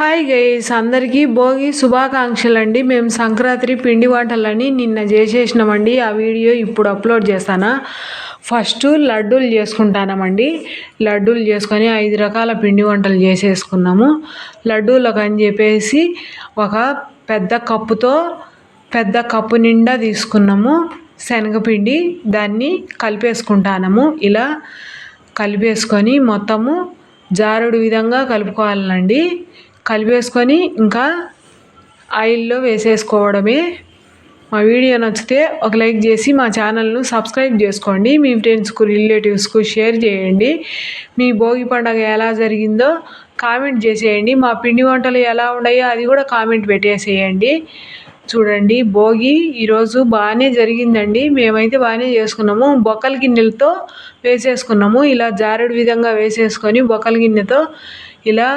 Hi guys అందరికీ భోగి శుభాకాంక్షలు అండి మేము సంక్రాంతి పిండి వంటలని నిన్న చేసేసినామండి. ఆ వీడియో ఇప్పుడు అప్లోడ్ చేస్తాను? ఫస్ట్ లడ్డూలు చేసుకుంటానమండి. లడ్డూలు చేసుకొని ఐదు రకాల పిండి వంటలు చేసేసుకున్నాము. లడ్డూలకు అని చెప్పేసి ఒక పెద్ద కప్పుతో పెద్ద కప్పు నిండా తీసుకున్నాము. శనగపిండి దాన్ని కలిపేసుకుంటాము ఇలా కలిపేసుకొని మొత్తము జారుడు విధంగా కలుపుకోవాలండి. కలిపేసుకొని ఇంకా ఆయిల్లో వేసేసుకోవడమే. మా వీడియో నచ్చితే ఒక లైక్ చేసి మా ఛానల్ను సబ్స్క్రైబ్ చేసుకోండి. మీ ఫ్రెండ్స్కు రిలేటివ్స్కు షేర్ చేయండి. మీ భోగి పండగ ఎలా జరిగిందో కామెంట్ చేసేయండి. మా పిండి వంటలు ఎలా ఉన్నాయో అది కూడా కామెంట్ పెట్టేసేయండి. చూడండి భోగి ఈరోజు బాగానే జరిగిందండి. మేమైతే బాగానే చేసుకున్నాము. బొక్కల గిన్నెలతో వేసేసుకున్నాము. ఇలా జారుడు విధంగా వేసేసుకొని బొక్కల గిన్నెతో ఇలా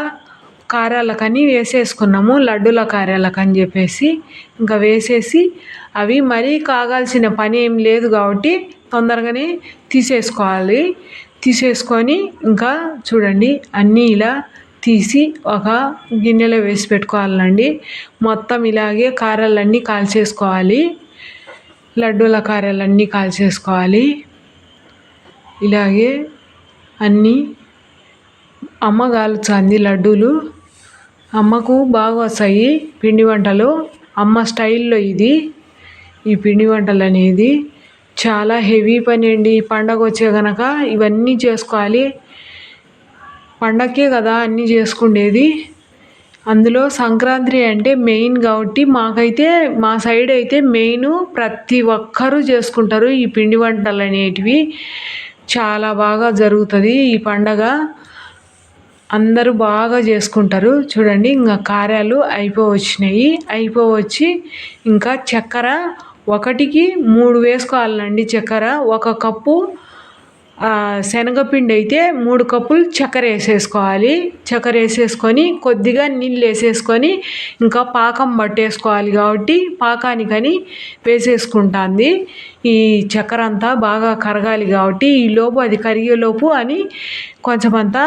కారాలకని వేసేసుకున్నాము లడ్డూల కారాలకని చెప్పేసి ఇంకా వేసేసి అవి మరీ కాగాల్సిన పని ఏం లేదు కాబట్టి తొందరగానే తీసేసుకోవాలి. తీసేసుకొని ఇంకా చూడండి అన్నీ ఇలా తీసి ఒక గిన్నెలో వేసి పెట్టుకోవాలండి. మొత్తం ఇలాగే కారాలన్నీ కాల్చేసుకోవాలి. లడ్డూల కారాలన్నీ కాల్చేసుకోవాలి. ఇలాగే అన్నీ అమ్మ కాల్చుంది లడ్డూలు అమ్మకు బాగా వస్తాయి పిండి వంటలు. అమ్మ స్టైల్లో ఇది. ఈ పిండి వంటలు అనేది చాలా హెవీ పని అండి. పండగ వచ్చే కనుక ఇవన్నీ చేసుకోవాలి. పండగకే కదా అన్నీ చేసుకునేది అందులో సంక్రాంతి అంటే మెయిన్ కాబట్టి మాకైతే మా సైడ్ అయితే మెయిన్ ప్రతి ఒక్కరూ చేసుకుంటారు ఈ పిండి వంటలు అనేటివి. చాలా బాగా జరుగుతుంది ఈ పండగ. అందరూ బాగా చేసుకుంటారు. చూడండి ఇంకా కార్యాలు అయిపోవచ్చినాయి. అయిపోవచ్చి ఇంకా చక్కెర ఒకటికి మూడు వేసుకోవాలండి చక్కెర. ఒక కప్పు శనగపిండి అయితే మూడు కప్పులు చక్కెర వేసేసుకోవాలి. చక్కెర వేసేసుకొని కొద్దిగా నీళ్ళు వేసేసుకొని ఇంకా పాకం పట్టేసుకోవాలి కాబట్టి పాకానికని వేసేసుకుంటుంది. ఈ చక్కెర అంతా బాగా కరగాలి కాబట్టి ఈ లోపు అది కరిగేలోపు అని కొంచెం అంతా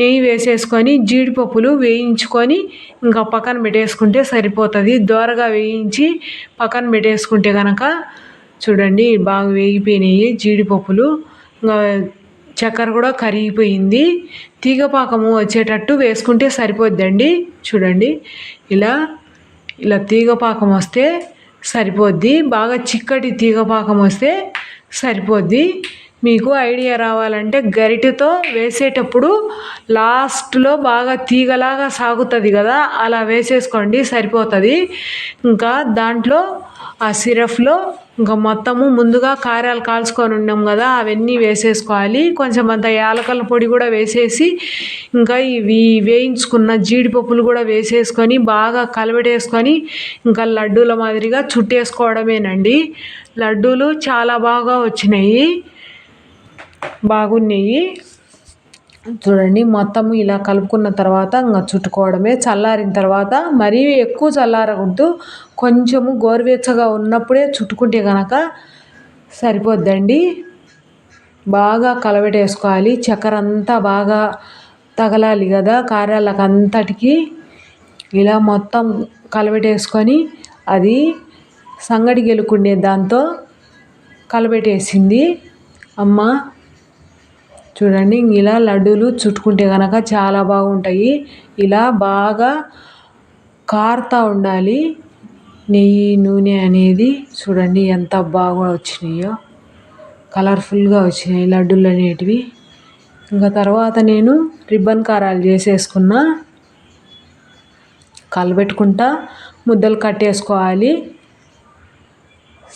నెయ్యి వేసేసుకొని జీడిపప్పులు వేయించుకొని ఇంకా పక్కన పెట్టేసుకుంటే సరిపోతుంది. దోరగా వేయించి పక్కన పెట్టేసుకుంటే కనుక చూడండి బాగా వేగిపోయినాయి జీడిపప్పులు. చక్కెర కూడా కరిగిపోయింది. తీగపాకము వచ్చేటట్టు వేసుకుంటే సరిపోద్దండి. చూడండి. ఇలా ఇలా తీగపాకం వస్తే సరిపోద్ది. బాగా చిక్కటి తీగపాకం వస్తే సరిపోద్ది. మీకు ఐడియా రావాలంటే గరిటెతో వేసేటప్పుడు లాస్ట్లో బాగా తీగలాగా సాగుతుంది కదా అలా వేసేసుకోండి సరిపోతుంది. ఇంకా దాంట్లో ఆ సిరఫ్లో ఇంకా మొత్తము ముందుగా కారాలు కాల్చుకొని ఉన్నాం కదా అవన్నీ వేసేసుకోవాలి. కొంచెం అంత యాలకల పొడి కూడా వేసేసి ఇంకా ఇవి వేయించుకున్న జీడిపప్పులు కూడా వేసేసుకొని బాగా కలబెట్టేసుకొని ఇంకా లడ్డూల మాదిరిగా చుట్టేసుకోవడమేనండి. లడ్డూలు చాలా బాగా వచ్చినాయి. బాగున్నాయి. చూడండి మొత్తం ఇలా కలుపుకున్న తర్వాత ఇంకా చుట్టుకోవడమే. చల్లారిన తర్వాత మరీ ఎక్కువ చల్లారకూడదు. కొంచెము గోరువెచ్చగా ఉన్నప్పుడే చుట్టుకుంటే కనుక సరిపోద్దండి. బాగా కలబెట్టేసుకోవాలి చక్కెర అంతా బాగా తగలాలి కదా కారాలకు అంతటికి ఇలా మొత్తం కలబెట్టేసుకొని అది సంగడి గెలుకుండే దాంతో కలబెట్టేసింది అమ్మ చూడండి ఇలా లడ్డూలు చుట్టుకుంటే కనుక చాలా బాగుంటాయి. ఇలా బాగా కారుతూ ఉండాలి. నెయ్యి నూనె అనేది చూడండి ఎంత బాగా వచ్చినాయో. కలర్ఫుల్గా వచ్చినాయి లడ్డూలు అనేటివి. ఇంకా తర్వాత నేను రిబ్బన్ కారాలు చేసేసుకున్న. కలబెట్టుకుంటా ముద్దలు కట్టేసుకోవాలి.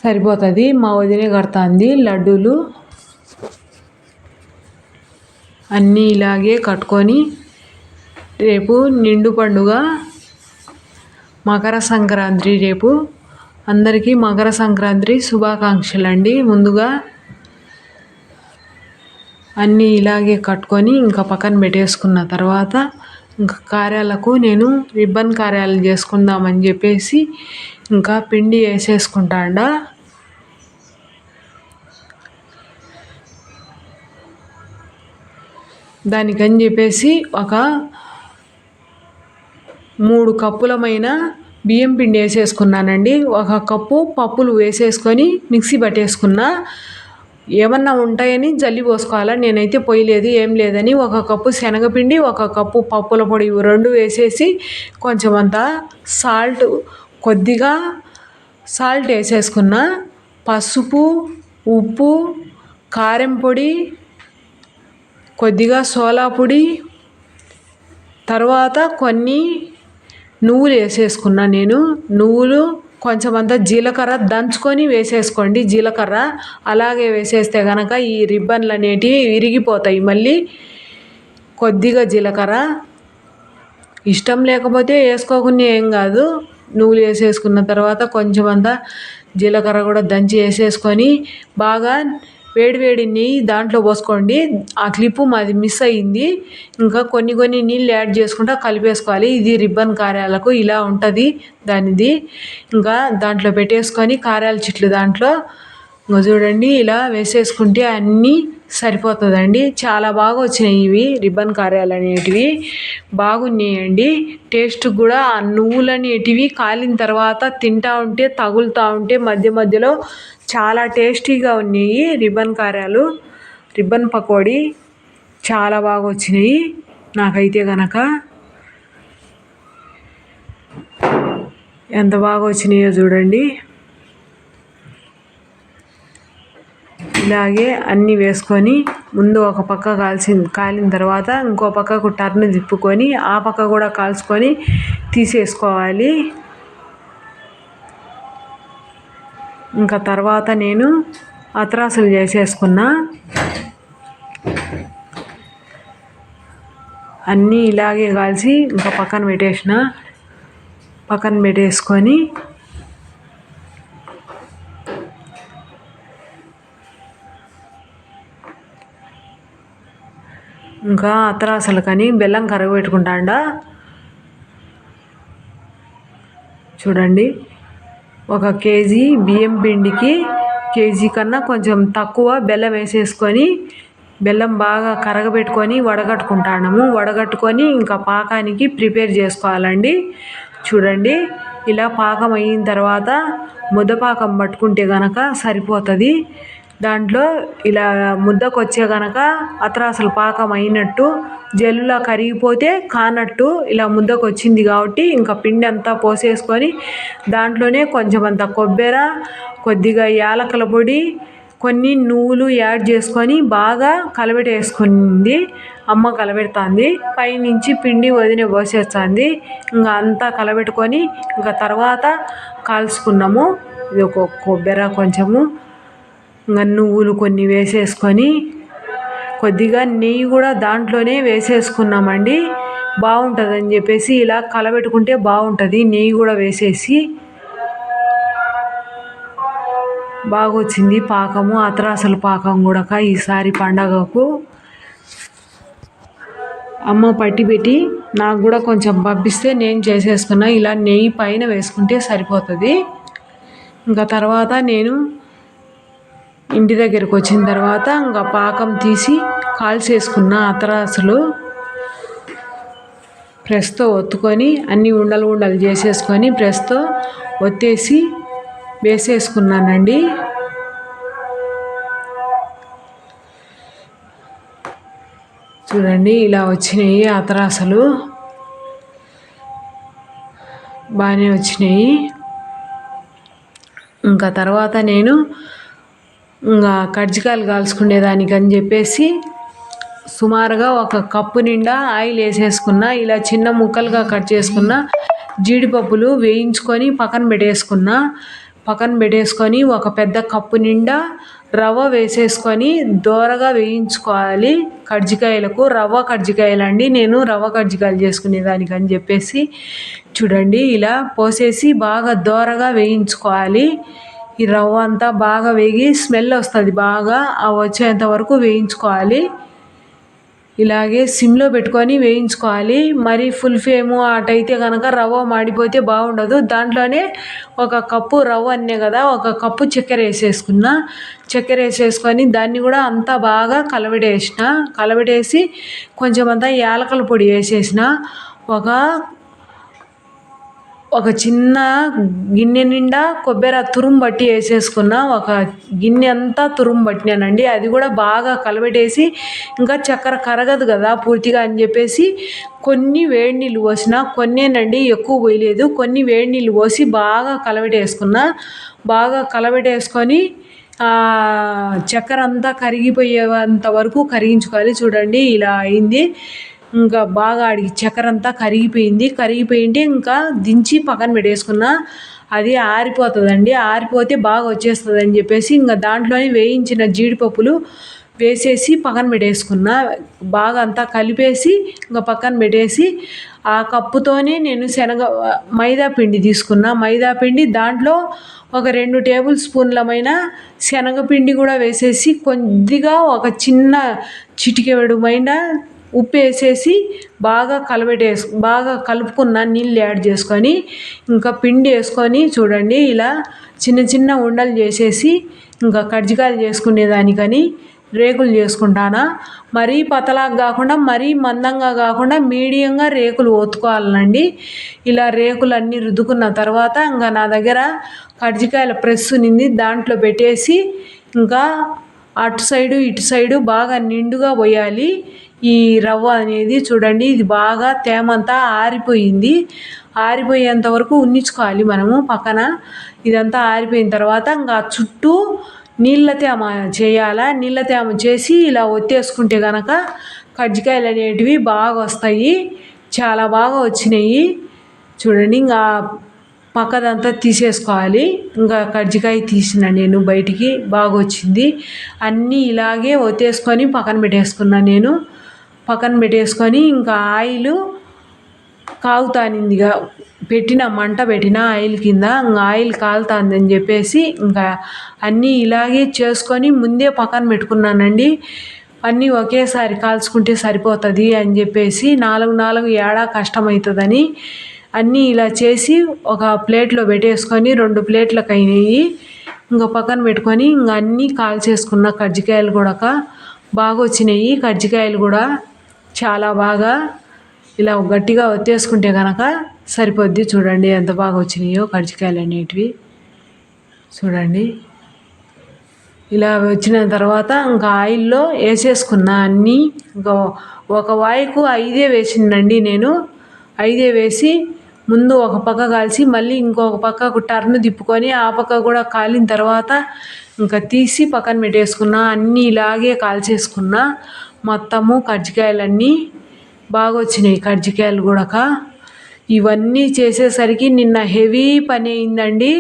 సరిపోతుంది మా వదిలే కడుతుంది లడ్డూలు. అన్నీ ఇలాగే కట్టుకొని రేపు నిండు పండుగ మకర సంక్రాంతి రేపు. అందరికీ మకర సంక్రాంతి శుభాకాంక్షలు అండి. ముందుగా అన్నీ ఇలాగే కట్టుకొని ఇంకా పక్కన పెట్టేసుకున్న తర్వాత ఇంకా కార్యాలకు నేను రిబ్బన్ కార్యాలు చేసుకుందామని చెప్పేసి ఇంకా పిండి వేసేసుకుంటాండా. దానికని చెప్పేసి ఒక మూడు కప్పులమైన బియ్యం పిండి వేసేసుకున్నానండి. ఒక కప్పు పప్పులు వేసేసుకొని మిక్సీ పట్టేసుకున్నా ఏమన్నా ఉంటాయని జల్లి పోసుకోవాలా? నేనైతే పోయలేదు ఏం లేదని ఒక కప్పు శనగపిండి ఒక కప్పు పప్పుల పొడి ఇవి రెండు వేసేసి కొంచెం అంత సాల్ట్ కొద్దిగా సాల్ట్ వేసేసుకున్న. పసుపు ఉప్పు కారం పొడి కొద్దిగా సోలా పొడి తర్వాత కొన్ని నువ్వులు వేసేసుకున్నా నేను. నువ్వులు కొంచెం అంతా జీలకర్ర దంచుకొని వేసేసుకోండి. జీలకర్ర అలాగే వేసేస్తే కనుక ఈ రిబ్బన్లు అనేటివి విరిగిపోతాయి. మళ్ళీ కొద్దిగా జీలకర్ర. ఇష్టం లేకపోతే వేసుకోకుండా ఏం కాదు. నువ్వులు వేసేసుకున్న తర్వాత కొంచెం జీలకర్ర కూడా దంచి వేసేసుకొని బాగా వేడి వేడి నెయ్యి దాంట్లో పోసుకోండి. ఆ క్లిప్పు మాది మిస్ అయ్యింది. ఇంకా కొన్ని కొన్ని నీళ్ళు యాడ్ చేసుకుంటా కలిపేసుకోవాలి. ఇది రిబ్బన్ కారాలకు ఇలా ఉంటుంది దానిది. ఇంకా దాంట్లో పెట్టేసుకొని కారాల చిట్లు దాంట్లో. ఇంకా చూడండి ఇలా వేసేసుకుంటే అన్నీ సరిపోతుందండి. చాలా బాగా వచ్చినాయి ఇవి రిబ్బన్ కార్యాలు అనేటివి బాగున్నాయండి. టేస్ట్ కూడా ఆ నువ్వులు అనేటివి కాలిన తర్వాత తింటా ఉంటే తగులుతూ ఉంటే మధ్య మధ్యలో చాలా టేస్టీగా ఉన్నాయి రిబ్బన్ కార్యాలు రిబ్బన్ పకోడీ చాలా బాగా వచ్చినాయి నాకైతే గనక. ఎంత బాగా వచ్చినాయో చూడండి. ఇలాగే అన్నీ వేసుకొని ముందు ఒక పక్క కాల్చి కాలిన తర్వాత ఇంకో పక్కకు టర్న్ తిప్పుకొని ఆ పక్క కూడా కాల్చుకొని తీసేసుకోవాలి. ఇంకా తర్వాత నేను అత్రాసులు చేసేసుకున్నా. అన్నీ ఇలాగే కాల్చి ఇంకా పక్కన పెట్టేసిన. పక్కన పెట్టేసుకొని ఇంకా అత్తరాసలు కానీ బెల్లం కరగబెట్టుకుంటాండా? చూడండి. ఒక కేజీ బియ్యం పిండికి కేజీ కన్నా కొంచెం తక్కువ బెల్లం వేసేసుకొని బెల్లం బాగా కరగబెట్టుకొని వడగట్టుకుంటాము వడగట్టుకొని ఇంకా పాకానికి ప్రిపేర్ చేసుకోవాలండి. చూడండి. ఇలా పాకం అయిన తర్వాత ముద్దపాకం పట్టుకుంటే కనుక సరిపోతుంది. దాంట్లో ఇలా ముద్దకు వచ్చే కనుక అత్రాసలు పాకం అయినట్టు జల్లులా కరిగిపోతే కానట్టు ఇలా ముద్దకు వచ్చింది కాబట్టి ఇంకా పిండి అంతా పోసేసుకొని దాంట్లోనే కొంచెం అంత కొబ్బరి కొద్దిగా యాలకల పొడి కొన్ని నువ్వులు యాడ్ చేసుకొని బాగా కలబెట్టేసుకుంది. అమ్మ కలబెడుతుంది. పైనుంచి పిండి వదిన పోసేస్తుంది. ఇంకా అంతా కలబెట్టుకొని ఇంకా తర్వాత కాల్చుకున్నాము. ఇది ఒక కొబ్బెర కొంచెము. నువ్వులు కొన్ని వేసేసుకొని కొద్దిగా నెయ్యి కూడా దాంట్లోనే వేసేసుకున్నామండి. బాగుంటుందని చెప్పేసి ఇలా కలబెట్టుకుంటే బాగుంటుంది నెయ్యి కూడా వేసేసి బాగా వచ్చింది పాకము. అత్రాసల పాకం కూడా ఈసారి పండగకు. అమ్మ పట్టి పెట్టి నాకు కూడా కొంచెం పంపిస్తే నేను చేసేసుకున్నా. ఇలా నెయ్యి పైన వేసుకుంటే సరిపోతుంది. ఇంకా తర్వాత నేను ఇంటి దగ్గరకు వచ్చిన తర్వాత ఇంకా పాకం తీసి కాల్చేసుకున్న అతరాసులు ప్రెస్తో ఒత్తుకొని అన్ని ఉండలు ఉండలు చేసేసుకొని ప్రెస్తో ఒత్తేసి వేసేసుకున్నానండి. చూడండి ఇలా వచ్చినాయి అతరాసలు. బాగానే వచ్చినాయి. ఇంకా తర్వాత నేను ఇంకా కజ్జికాయలు కాల్చుకునేదానికి అని చెప్పేసి సుమారుగా ఒక కప్పు నిండా ఆయిల్ వేసేసుకున్న ఇలా చిన్న ముక్కలుగా కట్ చేసుకున్న జీడిపప్పులు వేయించుకొని పక్కన పెట్టేసుకున్న పక్కన పెట్టేసుకొని ఒక పెద్ద కప్పు నిండా రవ్వ వేసేసుకొని దోరగా వేయించుకోవాలి. కజ్జికాయలకు రవ్వ కజ్జికాయలు అండి నేను రవ్వ కజ్జికాయలు చేసుకునేదానికి అని చెప్పేసి చూడండి ఇలా పోసేసి బాగా దోరగా వేయించుకోవాలి. ఈ రవ్వ అంతా బాగా వేగి స్మెల్ వస్తుంది బాగా. ఆ వచ్చేంత వరకు వేయించుకోవాలి. ఇలాగే సిమ్లో పెట్టుకొని వేయించుకోవాలి. మరి ఫుల్ ఫ్లేమ్ అటైతే కనుక రవ్వ మాడిపోతే బాగుండదు. దాంట్లోనే ఒక కప్పు రవ్వ అన్నే కదా ఒక కప్పు చక్కెర వేసేసుకున్న. చక్కెర వేసేసుకొని దాన్ని కూడా అంతా బాగా కలబెట్టేసిన కలబెట్టేసి కొంచెం అంతా యాలకల పొడి వేసేసిన. ఒక ఒక చిన్న గిన్నె నిండా కొబ్బరి తురుము బట్టి వేసేసుకున్న. ఒక గిన్నె అంతా తురుము పట్టినానండి. అది కూడా బాగా కలబెట్టేసి ఇంకా చక్కెర కరగదు కదా పూర్తిగా అని చెప్పేసి కొన్ని వేడి నీళ్ళు పోసిన. కొన్నేనండి ఎక్కువ పోయలేదు. కొన్ని వేడి నీళ్ళు పోసి బాగా కలబెట్టేసుకున్న. బాగా కలబెట్టేసుకొని చక్కెర అంతా కరిగిపోయేంత వరకు కరిగించుకోవాలి. చూడండి ఇలా అయింది. ఇంకా బాగా ఆడికి చక్కెర అంతా కరిగిపోయింది. కరిగిపోయింటే ఇంకా దించి పక్కన పెట్టేసుకున్న. అది ఆరిపోతుందండి. ఆరిపోతే బాగా వచ్చేస్తుంది అని చెప్పేసి ఇంకా దాంట్లోనే వేయించిన జీడిపప్పులు వేసేసి పక్కన పెట్టేసుకున్న. బాగా అంతా కలిపేసి ఇంకా పక్కన పెట్టేసి ఆ కప్పుతోనే నేను శనగ మైదా పిండి తీసుకున్న. మైదా పిండి దాంట్లో ఒక రెండు టేబుల్ స్పూన్లమైన శనగపిండి కూడా వేసేసి కొద్దిగా ఒక చిన్న చిటికెడు ఉప్పు వేసేసి బాగా కలబెట్టేసు బాగా కలుపుకున్న నీళ్ళు యాడ్ చేసుకొని ఇంకా పిండి వేసుకొని చూడండి ఇలా చిన్న చిన్న ఉండలు చేసేసి ఇంకా కజ్జికాయలు చేసుకునేదానికని రేకులు చేసుకుంటానా. మరీ పతలాగా కాకుండా మరీ మందంగా కాకుండా మీడియంగా రేకులు ఓతుకోవాలండి ఇలా రేకులు అన్నీ రుద్దుకున్న తర్వాత ఇంకా నా దగ్గర కజ్జికాయల ప్రెస్ నింది దాంట్లో పెట్టేసి ఇంకా అటు సైడు ఇటు సైడు బాగా నిండుగా పోయాలి. ఈ రవ్వ అనేది చూడండి ఇది బాగా తేమంతా ఆరిపోయింది. ఆరిపోయేంత వరకు ఉన్నించుకోవాలి మనము పక్కన. ఇదంతా ఆరిపోయిన తర్వాత ఇంకా చుట్టూ నీళ్ళ తేమ చేయాలా? నీళ్ళ తేమ చేసి ఇలా ఒత్తేసుకుంటే కనుక కజ్జికాయలు అనేటివి బాగా వస్తాయి. చాలా బాగా వచ్చినాయి. చూడండి ఇంకా పక్కదంతా తీసేసుకోవాలి. ఇంకా కజ్జికాయ తీసిన నేను బయటికి బాగా వచ్చింది. అన్నీ ఇలాగే ఒత్తేసుకొని పక్కన పెట్టేసుకున్నాను నేను. పక్కన పెట్టేసుకొని ఇంకా ఆయిల్ కాగుతానిందిగా. పెట్టిన మంట పెట్టిన ఆయిల్ కింద ఇంకా ఆయిల్ కాలుతుందని చెప్పేసి ఇంకా అన్నీ ఇలాగే చేసుకొని ముందే పక్కన పెట్టుకున్నానండి. అన్నీ ఒకేసారి కాల్చుకుంటే సరిపోతుంది అని చెప్పేసి నాలుగు నాలుగు ఏడా కష్టమవుతుందని అన్నీ ఇలా చేసి ఒక ప్లేట్లో పెట్టేసుకొని రెండు ప్లేట్లకు అయినాయి ఇంకా పక్కన పెట్టుకొని ఇంకా అన్నీ కాల్చేసుకున్న కజ్జికాయలు కూడా బాగా వచ్చినాయి కజ్జికాయలు కూడా చాలా బాగా ఇలా గట్టిగా ఒత్తేసుకుంటే కనుక సరిపోద్ది. చూడండి ఎంత బాగా వచ్చినాయో కజ్జికాయలు అనేటివి. చూడండి. ఇలా వచ్చిన తర్వాత ఇంకా ఆయిల్లో వేసేసుకున్న అన్నీ. ఇంకా ఒక వాయికు ఐదే వేసిందండి నేను. ఐదే వేసి ముందు ఒక పక్క కాల్చి మళ్ళీ ఇంకొక పక్కకు టర్న్ తిప్పుకొని ఆ పక్క కూడా కాలిన తర్వాత ఇంకా తీసి పక్కన పెట్టేసుకున్న. అన్నీ ఇలాగే కాల్చేసుకున్నా. మొత్తము కజ్జికాయలన్నీ బాగా వచ్చినాయి కజ్జికాయలు కూడా ఇవన్నీ చేసేసరికి నిన్న హెవీ పని అయిందండి.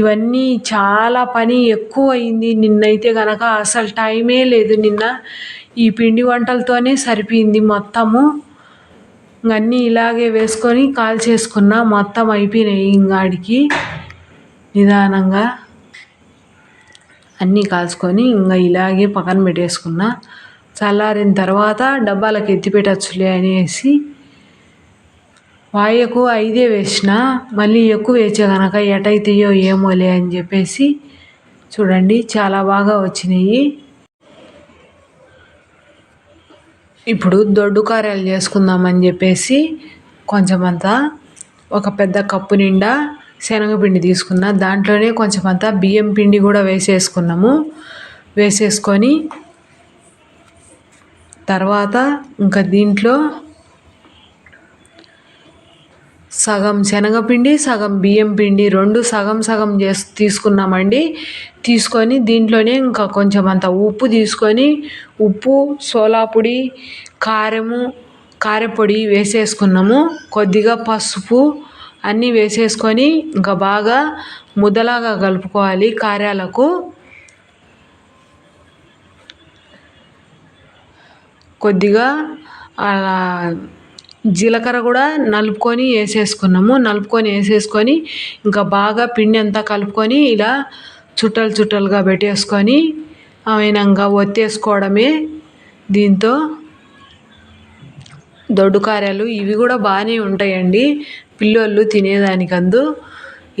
ఇవన్నీ చాలా పని ఎక్కువ అయింది నిన్నైతే కనుక అసలు టైమే లేదు నిన్న. ఈ పిండి వంటలతోనే సరిపోయింది మొత్తము. అన్నీ ఇలాగే వేసుకొని కాల్ చేసుకున్న మొత్తం అయిపోయినాయి ఇంగాడికి నిదానంగా. అన్నీ కాల్చుకొని ఇంకా ఇలాగే పక్కన పెట్టేసుకున్నా. చల్లారిన తర్వాత డబ్బాలకు ఎత్తిపెట్టచ్చులే అనేసి వాయకు ఐదే వేసిన మళ్ళీ ఎక్కువ వేసే కనుక ఎటైతాయో ఏమోలే అని చెప్పేసి చూడండి చాలా బాగా వచ్చినాయి. ఇప్పుడు దొడ్డు కారాలు చేసుకుందామని చెప్పేసి కొంచెం అంతా ఒక పెద్ద కప్పు నిండా శనగపిండి తీసుకున్న. దాంట్లోనే కొంచెమంతా బియ్యం పిండి కూడా వేసేసుకున్నాము. వేసేసుకొని తర్వాత ఇంకా దీంట్లో సగం శనగపిండి సగం బియ్యం పిండి రెండు సగం సగం చేసి తీసుకున్నామండి. తీసుకొని దీంట్లోనే ఇంకా కొంచెం అంత ఉప్పు తీసుకొని ఉప్పు సోలాపొడి కారము కారపొడి వేసేసుకున్నాము. కొద్దిగా పసుపు అన్నీ వేసేసుకొని ఇంకా బాగా ముద్దలాగా కలుపుకోవాలి కారాలకు. కొద్దిగా జీలకర్ర కూడా నలుపుకొని వేసేసుకున్నాము. నలుపుకొని వేసేసుకొని ఇంకా బాగా పిండి అంతా కలుపుకొని ఇలా చుట్టలు చుట్టలుగా పెట్టేసుకొని అయినాక ఒత్తేసుకోవడమే దీంతో. దొడ్డు కార్యాలు ఇవి కూడా బాగానే ఉంటాయండి. పిల్లోళ్ళు తినేదానికందు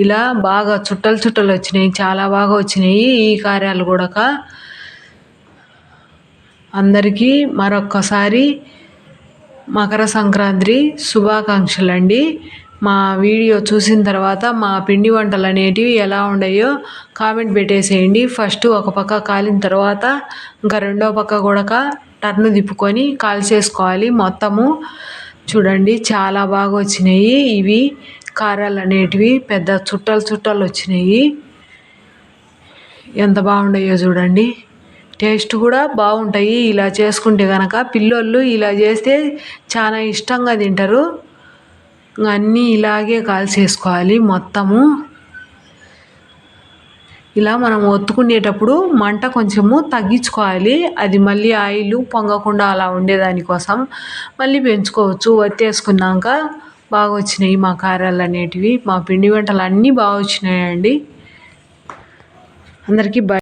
ఇలా బాగా చుట్టలు చుట్టలు వచ్చినాయి చాలా బాగా వచ్చినాయి ఈ కార్యాలు కూడా అందరికీ మరొక్కసారి మకర సంక్రాంతి శుభాకాంక్షలు అండి మా వీడియో చూసిన తర్వాత మా పిండి వంటలు అనేటివి ఎలా ఉన్నాయో కామెంట్ పెట్టేసేయండి. ఫస్ట్ ఒక పక్క కాలిన తర్వాత ఇంకా రెండో పక్క కూడా టర్న్ తిప్పుకొని కాల్చేసుకోవాలి మొత్తము చూడండి చాలా బాగా వచ్చినాయి. ఇవి కారాలు అనేటివి పెద్ద చుట్టలు చుట్టాలు వచ్చినాయి. ఎంత బాగుండయో చూడండి. టేస్ట్ కూడా బాగుంటాయి. ఇలా చేసుకుంటే కనుక పిల్లోళ్ళు ఇలా చేస్తే చాలా ఇష్టంగా తింటారు. అన్నీ ఇలాగే కాల్చేసుకోవాలి మొత్తము. ఇలా మనం ఒత్తుకునేటప్పుడు మంట కొంచెము తగ్గించుకోవాలి. అది మళ్ళీ ఆయిల్ పొంగకుండా అలా ఉండేదానికోసం మళ్ళీ పెంచుకోవచ్చు. ఒత్తేసుకున్నాక బాగా వచ్చినాయి మా కారాలు అనేటివి. మా పిండి వంటలు అన్నీ బాగా వచ్చినాయండి. అందరికీ బాయ్